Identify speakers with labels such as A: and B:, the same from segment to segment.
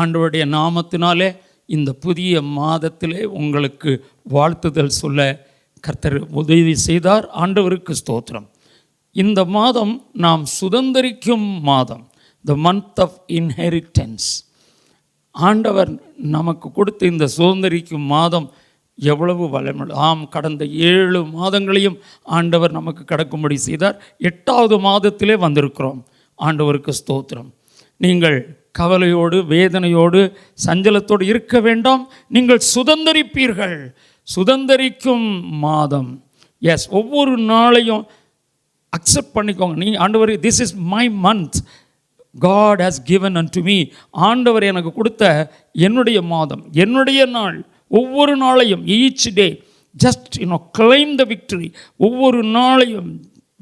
A: ஆண்டவருடைய நாமத்தினாலே இந்த புதிய மாதத்திலே உங்களுக்கு வாழ்த்துதல் சொல்ல கர்த்தர் உதவி செய்தார். ஆண்டவருக்கு ஸ்தோத்திரம். இந்த மாதம் நாம் சுதந்தரிக்கும் மாதம். த மந்த் ஆஃப் இன்ஹெரிட்டன்ஸ் ஆண்டவர் நமக்கு கொடுத்த இந்த சுதந்திரிக்கும் மாதம் எவ்வளவு வளமுள்ள ஆம் கடந்த ஏழு மாதங்களையும் ஆண்டவர் நமக்கு கடக்கும்படி செய்தார். எட்டாவது மாதத்திலே வந்திருக்கிறோம். ஆண்டவருக்கு ஸ்தோத்திரம். நீங்கள் கவலையோடு வேதனையோடு சஞ்சலத்தோடு இருக்க வேண்டாம். நீங்கள் சுதந்தரிப்பீர்கள். சுதந்தரிக்கும் மாதம். எஸ் ஒவ்வொரு நாளையும் அக்செப்ட் பண்ணிக்கோங்க. நீ ஆண்டவர் this is my month God has given unto me ஆண்டவர் எனக்கு கொடுத்த என்னுடைய மாதம் என்னுடைய நாள். ஒவ்வொரு நாளையும் each day just you know claim the victory ஒவ்வொரு நாளையும்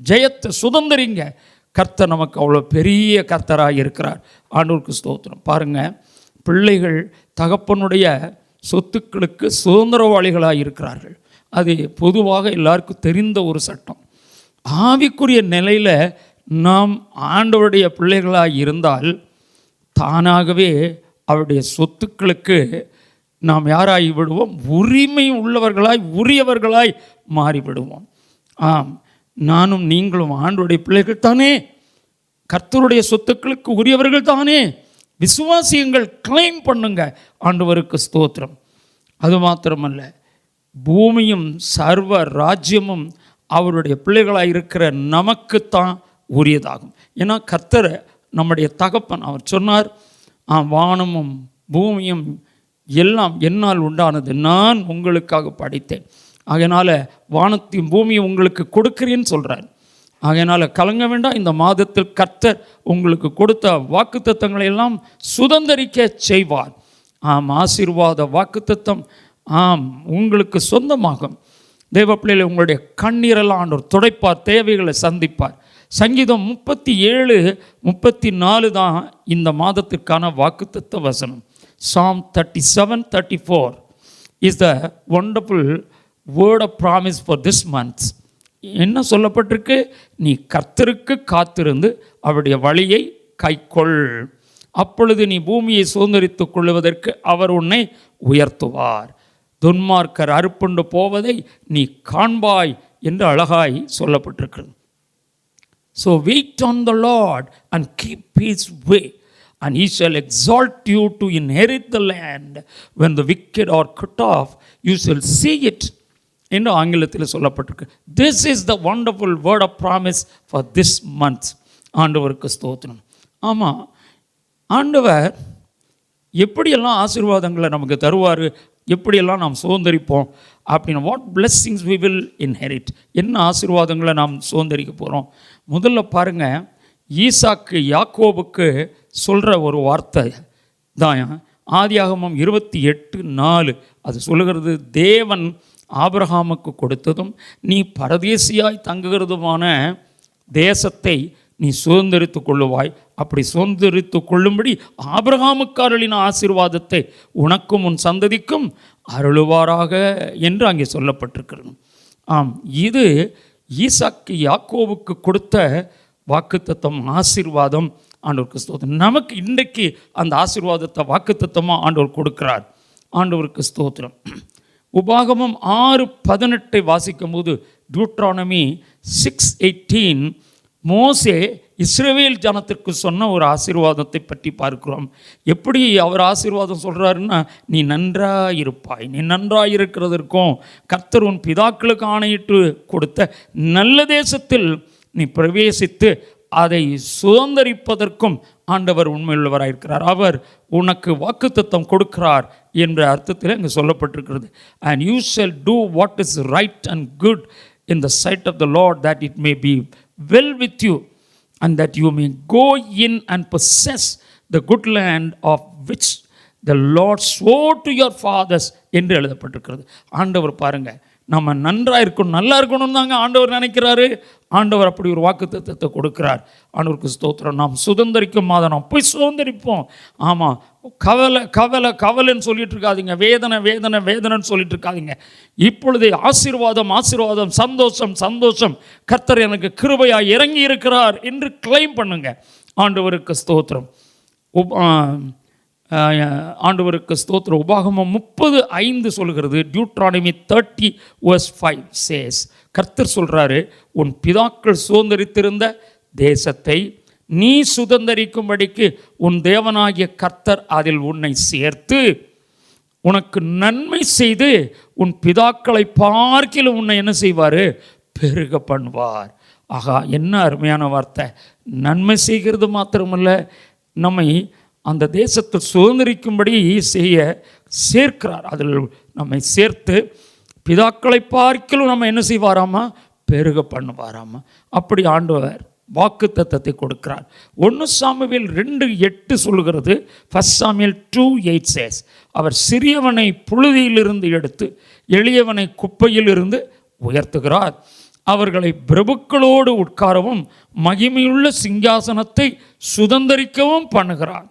A: ஜெயத்தை சுதந்திரிங்க. கர்த்தர் நமக்கு அவ்வளோ பெரிய கர்த்தராக இருக்கிறார். ஆண்டவருக்கு ஸ்தோத்திரம். பாருங்கள் பிள்ளைகள் தகப்பனுடைய சொத்துக்களுக்கு சுதந்திரவாளிகளாக இருக்கிறார்கள். அது பொதுவாக எல்லாருக்கும் தெரிந்த ஒரு சட்டம். ஆவிக்குரிய நிலையில் நாம் ஆண்டவருடைய பிள்ளைகளாக இருந்தால் தானாகவே அவருடைய சொத்துக்களுக்கு நாம் யாராகி விடுவோம்? உரிமை உள்ளவர்களாய் உரியவர்களாய் மாறிவிடுவோம். ஆம் நானும் நீங்களும் ஆண்டுடைய பிள்ளைகள் தானே கர்த்தருடைய சொத்துக்களுக்கு உரியவர்கள் தானே விசுவாசியங்கள் கிளைம் பண்ணுங்க. ஆண்டவருக்கு ஸ்தோத்திரம். அது மாத்திரமல்ல பூமியும் சர்வ ராஜ்யமும் அவருடைய பிள்ளைகளாக இருக்கிற நமக்குத்தான் உரியதாகும். ஏன்னா கர்த்தரை நம்முடைய தகப்பன் அவர் சொன்னார் "ஆ, வானமும் பூமியும் எல்லாம் என்னால் உண்டானது. நான் உங்களுக்காக படைத்தேன். அதனால் வானத்தையும் பூமியும் உங்களுக்கு கொடுக்குறேன்னு சொல்கிறார் அதனால் கலங்க வேண்டாம். இந்த மாதத்தில் கர்த்தர் உங்களுக்கு கொடுத்த வாக்குத்தத்தங்களை எல்லாம் சுதந்தரிக்க செய்வார். ஆம் ஆசீர்வாத வாக்குத்தத்தம். ஆம் உங்களுக்கு சொந்தமாகும். தேவ பிள்ளைகளை உங்களுடைய கண்ணீரெல்லாம் ஆண்டவர் துடைப்பார் தேவைகளை சந்திப்பார். சங்கீதம் முப்பத்தி ஏழு முப்பத்தி நாலு தான் இந்த மாதத்திற்கான வாக்குத்தத்த வசனம். Psalm thirty seven thirty four is the wonderful word of promise for this months என்ன சொல்லப்பட்டிருக்கு? நீ கர்த்தருக்கு காத்திருந்து அவருடைய வழியை கைக்கொள் அப்பொழுது நீ பூமியை சுதந்திரித்து கொள்வதற்கு அவர் உன்னை உயர்த்துவார். துன்மார்க்கர் அறுப்புண்டு போவதை நீ காண்பாய் என்று அழகாய் சொல்லப்பட்டிருக்கிறது. So wait on the Lord and keep his way and he exalt you you in inherit the land when the wicked are cut off you shall see it என்று ஆங்கிலத்தில் சொல்லப்பட்டிருக்கு. This is the wonderful word of promise for this months ஆண்டவருக்கு ஸ்தோத்திரம். ஆமாம் ஆண்டவர் எப்படியெல்லாம் ஆசீர்வாதங்களை நமக்கு தருவார் எப்படியெல்லாம் நாம் சுதந்திரிப்போம் அப்படின்னு what blessings we will inherit என்ன ஆசீர்வாதங்களை நாம் சுதந்திரிக்க போகிறோம் முதல்ல பாருங்கள் ஈசாக்கு யாக்கோபுக்கு சொல்கிற ஒரு வார்த்தை தான். ஆதியாகமம் இருபத்தி எட்டு நாலு. அது சொல்லுகிறது தேவன் ஆபிரகாமுக்கு கொடுத்ததும் நீ பரதேசியாய் தங்குகிறதுமான தேசத்தை நீ சுதந்திரித்து கொள்ளுவாய். அப்படி சுதந்திரித்து கொள்ளும்படி ஆபிரகாமுக்கு அருளின ஆசீர்வாதத்தை உனக்கும் உன் சந்ததிக்கும் அருளுவாராக என்று அங்கே சொல்லப்பட்டிருக்கிறது. ஆம் இது ஈசாக்கு யாக்கோவுக்கு கொடுத்த வாக்குத்தத்தம் ஆசீர்வாதம் ஆண்டவருக்கு ஸ்தோத்திரம் நமக்கு இன்றைக்கு அந்த ஆசீர்வாதத்தை வாக்குத்தத்தமாக ஆண்டவர் கொடுக்கிறார். ஆண்டவருக்கு ஸ்தோத்திரம். உபாகமம் ஆறு பதினெட்டை வாசிக்கும் போது டியூட்ரானமி சிக்ஸ் எயிட்டீன் மோசே இஸ்ரேவேல் ஜனத்திற்கு சொன்ன ஒரு ஆசீர்வாதத்தை பற்றி பார்க்கிறோம். எப்படி அவர் ஆசீர்வாதம் சொல்கிறாருன்னா நீ நன்றாக இருப்பாய் நீ நன்றாக இருக்கிறதற்கும் கர்த்தர் உன் பிதாக்களுக்கு ஆணையிட்டு கொடுத்த நல்ல தேசத்தில் நீ பிரவேசித்து அதை சுதந்தரிப்பதற்கும் ஆண்டவர் உண்மையுள்ளவராயிருக்கிறார் அவர் உனக்கு வாக்குத்தத்தம் கொடுக்கிறார் என்ற அர்த்தத்தில் இங்கே சொல்லப்பட்டிருக்கிறது. And you shall do what is right and good in the sight of the Lord that it may be well with you and that you may go in and possess the good land of which the Lord swore to your fathers என்று எழுதப்பட்டிருக்கிறது. ஆண்டவர் பாருங்கள் நம்ம நன்றாக இருக்கணும் நல்லா இருக்கணும்னு தாங்க ஆண்டவர் நினைக்கிறாரு. ஆண்டவர் அப்படி ஒரு வாக்குத்தத்தத்தை கொடுக்கிறார். ஆண்டவருக்கு ஸ்தோத்திரம். நாம் சுதந்திரிக்கும் மாதம் நாம் போய் சுதந்திரிப்போம். ஆமாம் கவலை கவலை கவலைன்னு சொல்லிட்டு இருக்காதிங்க. வேதனை வேதனை வேதனைன்னு சொல்லிட்டு இருக்காதிங்க. இப்பொழுதே ஆசீர்வாதம் ஆசீர்வாதம் சந்தோஷம் சந்தோஷம். கர்த்தர் எனக்கு கிருபையாக இறங்கி இருக்கிறார் என்று கிளைம் பண்ணுங்க. ஆண்டவருக்கு ஸ்தோத்திரம். உப்- ஆண்டவருக்கு ஸ்தோத்திர உபாகமம் முப்பது ஐந்து சொல்கிறது. Deuteronomy thirty verse five says கர்த்தர் சொல்கிறாரு உன் பிதாக்கள் சுதந்திரித்திருந்த தேசத்தை நீ சுதந்தரிக்கும்படிக்கு உன் தேவனாகிய கர்த்தர் அதில் உன்னை சேர்த்து உனக்கு நன்மை செய்து உன் பிதாக்களை பார்க்கிலும் உன்னை என்ன செய்வார்? பெருக பண்ணுவார். ஆகா என்ன அருமையான வார்த்தை. நன்மை செய்கிறது மாத்திரமல்ல நம்மை அந்த தேசத்தை சுதந்திரிக்கும்படி செய்ய சேர்க்கிறார். அதில் நம்மை சேர்த்து பிதாக்களை பார்க்கலும் நம்ம என்ன செய்வாராமா? பெருக பண்ணுவாராமா? அப்படி ஆண்டவர் வாக்கு தத்தத்தை கொடுக்கிறார். ஒன்று சாமுவேல் ரெண்டு எட்டு சொல்லுகிறது. First Samuel two eight says அவர் சிறியவனை புழுதியிலிருந்து எடுத்து எளியவனை குப்பையிலிருந்து உயர்த்துகிறார். அவர்களை பிரபுக்களோடு உட்காரவும் மகிமையுள்ள சிங்காசனத்தை சுதந்தரிக்கவும் பண்ணுகிறார்.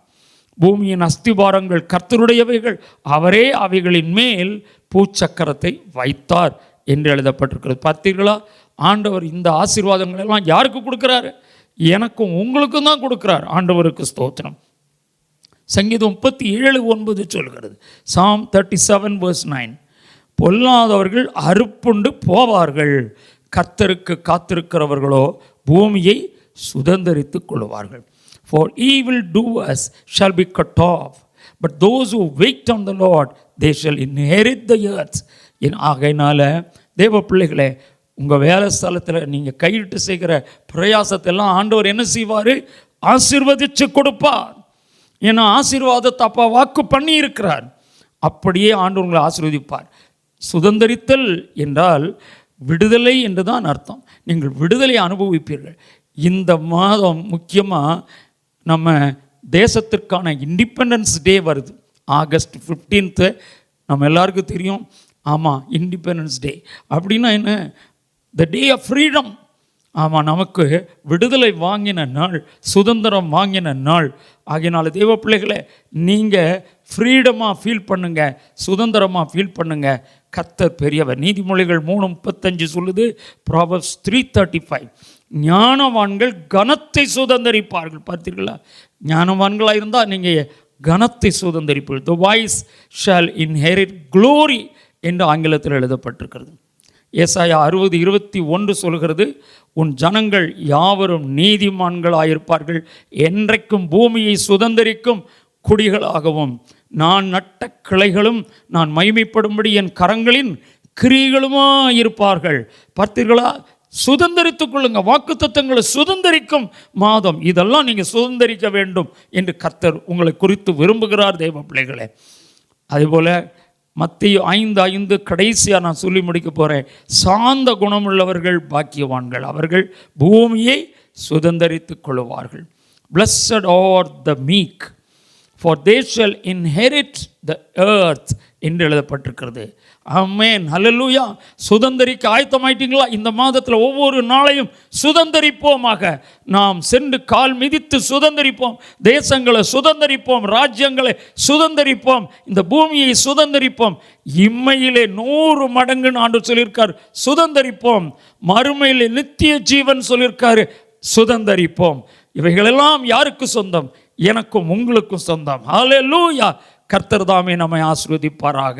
A: பூமியின் அஸ்திபாரங்கள் கர்த்தருடையவைகள் அவரே அவைகளின் மேல் பூச்சக்கரத்தை வைத்தார் என்று எழுதப்பட்டிருக்கிறது. பார்த்தீர்களா? ஆண்டவர் இந்த ஆசீர்வாதங்கள் எல்லாம் யாருக்கு கொடுக்குறாரு? எனக்கும் உங்களுக்கும் தான் கொடுக்குறார். ஆண்டவருக்கு ஸ்தோத்திரம். சங்கீதம் முப்பத்தி ஏழு ஒன்பது சொல்கிறது. Psalm thirty seven verse nine பொல்லாதவர்கள் அறுப்புண்டு போவார்கள். கர்த்தருக்கு காத்திருக்கிறவர்களோ பூமியை சுதந்தரித்துக் கொள்வார்கள். For evil as shall be cut off but those who wait on the Lord they shall inherit the earth. என் ஆகையினால தேவ பிள்ளைகளே உங்கள் வேலை ஸ்தலத்தில் நீங்கள் கையிட்டு செய்கிற பிரயாசத்தை எல்லாம் ஆண்டவர் என்ன செய்வார்? ஆசீர்வதிச்சு கொடுப்பார். ஏன்னா ஆசீர்வாதத்தை அப்பா வாக்கு பண்ணி இருக்கிறார் அப்படியே ஆண்டவர் உங்களை ஆசீர்வதிப்பார். சுதந்தரித்தல் என்றால் விடுதலை என்று தான் அர்த்தம். நீங்கள் விடுதலை அனுபவிப்பீர்கள். இந்த மாதம் முக்கியமாக நம்ம தேசத்திற்கான இண்டிபெண்டன்ஸ் டே வருது. ஆகஸ்ட் ஃபிஃப்டீன்த்து நம்ம எல்லாருக்கும் தெரியும். ஆமாம் இண்டிபெண்டன்ஸ் டே அப்படின்னா என்ன? த டே ஆஃப் ஃப்ரீடம் ஆமாம் நமக்கு விடுதலை வாங்கின நாள் சுதந்திரம் வாங்கின நாள். ஆகையினால தெய்வ பிள்ளைகளை நீங்கள் ஃப்ரீடமாக ஃபீல் பண்ணுங்கள் சுதந்திரமாக ஃபீல் பண்ணுங்கள் கத்தர் பெரியவர். நீதிமொழிகள் மூணு முப்பத்தஞ்சு சொல்லுது. ப்ராபர்ஸ் த்ரீ தேர்ட்டி ஃபைவ் ஞானவான்கள் கனத்தை சுதந்தரிப்பார்கள். பார்த்தீர்களா? ஞானவான்களாக இருந்தால் நீங்கள் கனத்தை சுதந்தரிப்பீர்கள். The wise shall inherit glory என்று ஆங்கிலத்தில் எழுதப்பட்டிருக்கிறது. ஏசாயா அறுபது இருபத்தி ஒன்று சொல்கிறது உன் ஜனங்கள் யாவரும் நீதிமான்களாயிருப்பார்கள். என்றைக்கும் பூமியை சுதந்தரிக்கும் குடிகளாகவும் நான் நட்ட கிளைகளும் நான் மகிமைப்படும்படி என் கரங்களின் கிரிகளுமா இருப்பார்கள் பார்த்தீர்களா? சுதந்திரித்துக் கொள்ளுங்க. வாக்கு தத்துவங்களை சுதந்தரிக்கும் மாதம். இதெல்லாம் நீங்கள் சுதந்தரிக்க வேண்டும் என்று கர்த்தர் உங்களை குறித்து விரும்புகிறார் தெய்வ பிள்ளைகளே. அதேபோல் மத்திய ஐந்து ஐந்து கடைசியாக நான் சொல்லி முடிக்க போகிறேன் சாந்த குணமுள்ளவர்கள் பாக்கியவான்கள். அவர்கள் பூமியை சுதந்தரித்துக் கொள்வார்கள் blessed are the meek for they shall inherit the earth என்று எழுதப்பட்டிருக்கிறது. அம்மேன் ஹalleluya. சுதந்திரிக்க ஆயத்தமாயிட்டீங்களா? இந்த மாதத்தில் ஒவ்வொரு நாளையும் சுதந்தரிப்போமாக. நாம் சென்று கால் மிதித்து சுதந்தரிப்போம். தேசங்களை சுதந்தரிப்போம். ராஜ்யங்களை சுதந்தரிப்போம். இந்த பூமியை சுதந்தரிப்போம். இம்மையிலே நூறு மடங்குன்னு ஆண்டு சொல்லியிருக்கார். சுதந்தரிப்போம். மறுமையிலே நித்திய ஜீவன் சொல்லியிருக்காரு. சுதந்தரிப்போம். இவைகளெல்லாம் யாருக்கு சொந்தம்? எனக்கும் உங்களுக்கும் சொந்தம். ஹalleluya. கர்த்தர் தாமே நம்மை ஆசிர்வதிப்பாராக.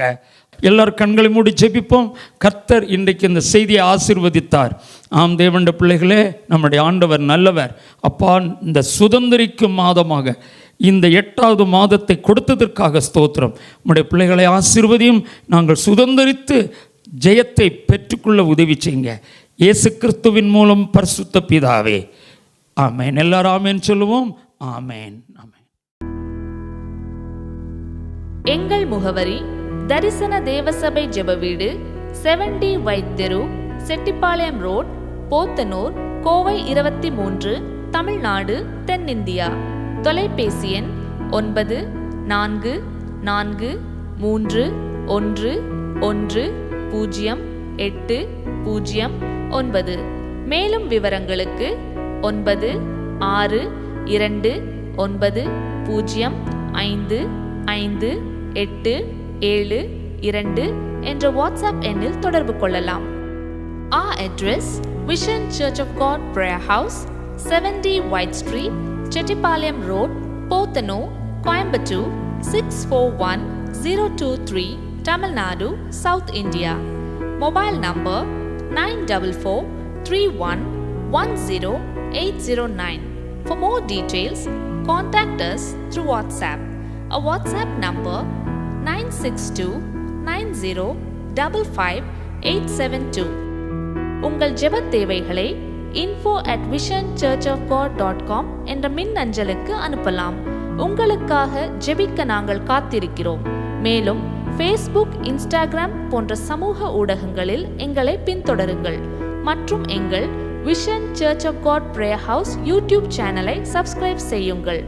A: எல்லார் கண்களை மூடி ஜெபிப்போம். கர்த்தர் இன்றைக்கு இந்த செய்தியை ஆசீர்வதித்தார். ஆம் தேவண்ட பிள்ளைகளே நம்முடைய ஆண்டவர் நல்லவர். அப்பா இந்த சுதந்திரிக்கும் மாதமாக இந்த எட்டாவது மாதத்தை கொடுத்ததற்காக ஸ்தோத்திரம். நம்முடைய பிள்ளைகளை ஆசிர்வதியும் நாங்கள் சுதந்திரித்து ஜெயத்தை பெற்றுக்கொள்ள உதவி செய்யுங்க. இயேசு கிறிஸ்துவின் மூலம் பரிசுத்த பிதாவே. ஆமேன். எல்லாரும் ஆமேன் சொல்லுவோம். ஆமேன். ஆமேன்.
B: எங்கள் முகவரி தரிசன தேவசபை ஜெப வீடு செவன்டி வைத் தெரு செட்டிப்பாளையம் ரோட் போத்தனூர் கோவை இருபத்தி மூன்று தமிழ்நாடு தென்னிந்தியா. தொலைபேசி எண் ஒன்பது நான்கு நான்கு மூன்று ஒன்று ஒன்று பூஜ்ஜியம் எட்டு பூஜ்ஜியம் ஒன்பது. மேலும் விவரங்களுக்கு ஒன்பது ஆறு இரண்டு ஒன்பது பூஜ்ஜியம் ஐந்து ஐந்து எட்டு ஏழு இரண்டு என்ற வாட்ஸ்அப் எண்ணில் தொடர்பு கொள்ளலாம் ஆ address vision church of God prayer house seventy white street Chettipalayam road போத்தனோ Coimbatore six four one zero two three Tamil Nadu south India mobile number nine double four three one one zero eight zero nine for more details contact through WhatsApp WhatsApp. Our WhatsApp 96290555872. உங்கள் ஜெபத் தேவைகளை info at vision church of God dot com என்ற மின் அஞ்சலுக்கு அனுப்பலாம். உங்களுக்காக ஜெபிக்க நாங்கள் காத்திருக்கிறோம். மேலும் ஃபேஸ்புக் இன்ஸ்டாகிராம் போன்ற சமூக ஊடகங்களில் எங்களை பின்தொடருங்கள். மற்றும் எங்கள் Vision Church of God prayer house YouTube சேனலை சப்ஸ்கிரைப் செய்யுங்கள்.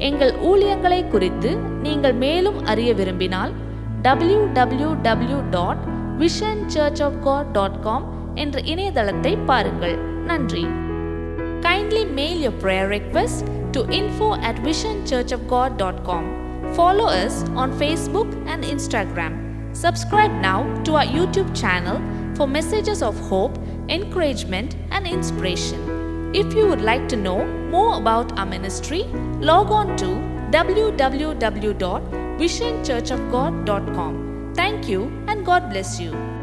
B: எங்கள் ஊழியங்களை குறித்து நீங்கள் மேலும் அறிய விரும்பினால் W W W dot Vision Church of God dot com என்ற இணையதளத்தை பாருங்கள் நன்றி kindly mail your prayer request to info at Vision Church of God dot com follow us on Facebook and Instagram Subscribe now to our YouTube channel for messages of hope encouragement and inspiration If you would like to know more about our ministry, log on to www.visionchurchofgod.com. Thank you and God bless you.